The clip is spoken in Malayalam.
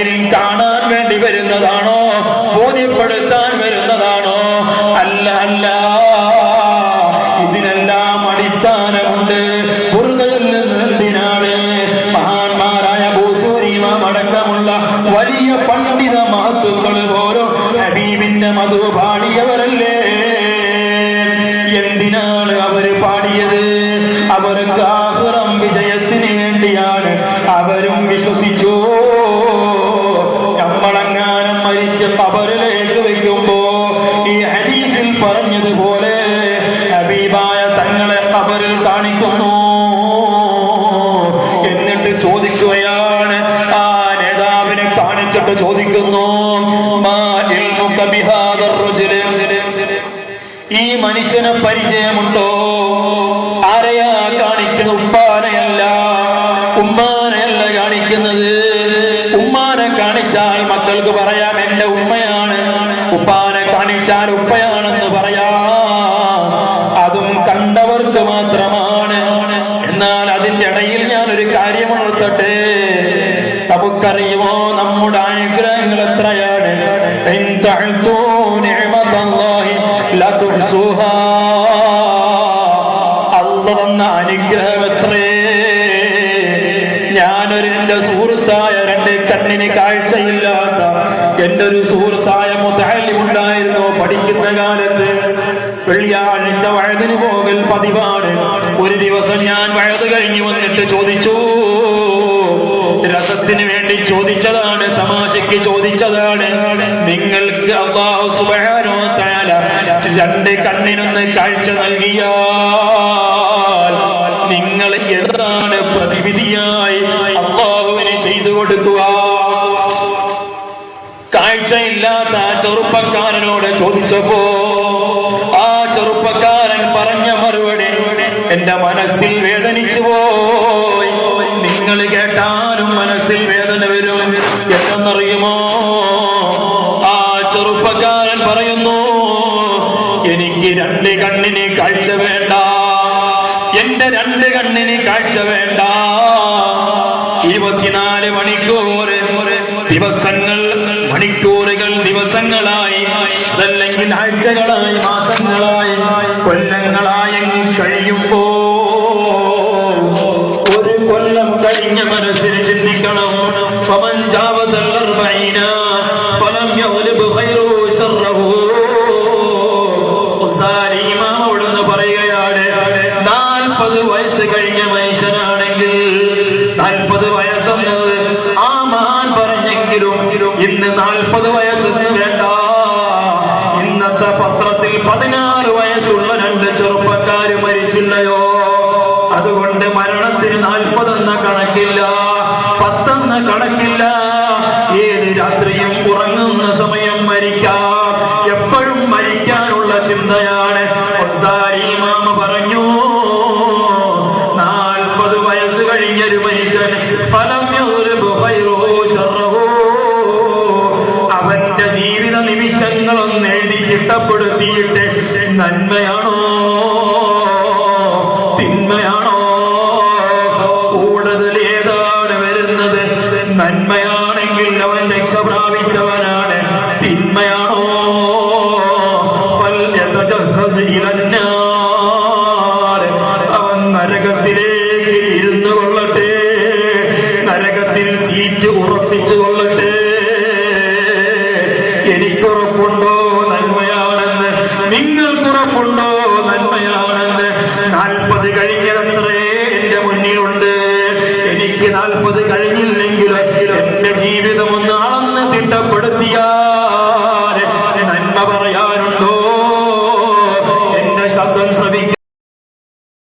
ആരെങ്കിലും കാണാൻ വേണ്ടി വരുന്നതാണോ? ബോധ്യപ്പെടുത്താൻ വരുന്നതാണോ? അല്ല അല്ല. ഇതിനെല്ലാം അടിസ്ഥാനമുണ്ട്. എന്തിനാണ് മഹാന്മാരായ ഭൂസൂരിമാം അടക്കമുള്ള വലിയ പണ്ഡിത മഹത്വങ്ങൾ ഓരോ ഹബീബിന്റെ മധു പാടിയവരല്ലേ? എന്തിനാണ് അവർ പാടിയത്? അവർക്ക് ആഹുറം വിജയത്തിന് വേണ്ടിയാണ് അവരും വിശ്വസിച്ചു? കബറിലേക്ക് വെക്കുമ്പോ ഈ ഹദീസിൽ പറഞ്ഞതുപോലെ ഹബീബായ തങ്ങളെ കബറിൽ കാണിക്കുന്നു. എന്നിട്ട് ചോദിക്കുകയാണ് ആ നേതാവിനെ കാണിച്ചിട്ട് ചോദിക്കുന്നു ഈ മനുഷ്യനെ പരിചയമുണ്ടോ? ആരെയാ കാണിക്കുന്നത്? ഉപ്പാനെയല്ല ഉമ്മാനെയല്ല കാണിക്കുന്നത്? ഉമ്മാനെ കാണിച്ചാൽ മക്കൾക്ക് പറയാം എന്റെ ഉമ്മയാണ്. ഉപ്പാനെ കാണിച്ചാൽ ഉപ്പയാണെന്ന് പറയാം. അതും കണ്ടവർക്ക് മാത്രമാണ്. എന്നാൽ അതിന്റെ ഇടയിൽ ഞാൻ ഒരു കാര്യം ഉണർത്തട്ടെ. നമുക്കറിയുമോ നമ്മുടെ അനുഗ്രഹങ്ങൾ എത്രയാണ്? ഇൻ തഅ്തു നിഅമതല്ലാഹി ലാ തുഹ്സുഹാ. അള്ള തന്ന അനുഗ്രഹം എത്രേ? ഞാനൊരു എന്റെ സുഹൃത്തായ രണ്ട് കണ്ണിന് കാഴ്ചയില്ലാത്ത എന്റെ ഒരു സുഹൃത്തായ മുതാലിമുണ്ടായിരുന്നു പഠിക്കുന്ന കാലത്ത്. വെള്ളിയാഴ്ച വഴതിന് പോകൽ പതിവാണ്. ഒരു ദിവസം ഞാൻ വഴത് കഴിഞ്ഞു വന്നിട്ട് ചോദിച്ചു. രസത്തിന് വേണ്ടി ചോദിച്ചതാണ് തമാശയ്ക്ക് ചോദിച്ചതാണ്. നിങ്ങൾക്ക് അള്ളാഹു സുബ്ഹാനഹു വ തആല രണ്ട് കണ്ണിനൊന്ന് കാഴ്ച നൽകിയാൽ നിങ്ങൾ എന്താണ് പ്രതിവിധിയായി ചെറുപ്പക്കാരനോട് ചോദിച്ചപ്പോ ആ ചെറുപ്പക്കാരൻ പറഞ്ഞ മറുപടി എന്റെ മനസ്സിൽ വേദനിച്ചു പോയി. നിങ്ങൾ കേട്ടാലും മനസ്സിൽ വേദന വരും. എന്തെന്നറിയുമോ? ആ ചെറുപ്പക്കാരൻ പറയുന്നു എനിക്ക് രണ്ട് കണ്ണിന് കാഴ്ച വേണ്ട. എന്റെ രണ്ട് കണ്ണിന് കാഴ്ച വേണ്ട. ഇരുപത്തിനാല് മണിക്കൂർ ദിവസങ്ങൾ മണിക്കൂറുകൾ ദിവസങ്ങളായി അതല്ലെങ്കിൽ ആഴ്ചകളായി മാസങ്ങളായി കൊല്ലങ്ങളായി കഴിയുമ്പോ ഒരു കൊല്ലം കഴിഞ്ഞ മനസ്സിൽ ചിന്തിക്കണം. ഇമാമോടൊന്ന് പറയുകയാണ് നാൽപ്പത് വയസ്സ് കഴിഞ്ഞ മനുഷ്യനാണെങ്കിൽ നാൽപ്പത് വയസ്സെന്നത് ഇന്ന് നാൽപ്പത് വയസ്സ് വേണ്ട. ഇന്നത്തെ പത്രത്തിൽ പതിനാറ് വയസ്സുള്ള രണ്ട് ചെറുപ്പക്കാർ മരിച്ചില്ലയോ? അതുകൊണ്ട് മരണത്തിന് നാൽപ്പതെന്ന കണക്കില്ല. ചിട്ടപ്പെടുത്തിയിട്ട് നന്മയാണോ? തിന്മയാണോ? കൂടുതൽ ഏതാണ് വരുന്നത്? നന്മയാണെങ്കിൽ അവൻ രക്ഷ പ്രാപിച്ചവനാണ്. തിന്മയാണോ. അവൻ നരകത്തിലേക്ക് ഇരുന്നു കൊള്ളട്ടെ. നരകത്തിൽ സീറ്റ് ഉറപ്പിച്ചു കൊള്ളട്ടെ. എനിക്കുറപ്പുണ്ടോ? വെറുപ്പുണ്ടോ നന്മയാണെന്ന് നാൽപ്പത് കഴിഞ്ഞത്രേ എന്റെ മുന്നിലുണ്ട്. എനിക്ക് നാൽപ്പത് കഴിഞ്ഞില്ലെങ്കിൽ എന്റെ ജീവിതം ഒന്ന് തിട്ടപ്പെടുത്തിയാൽ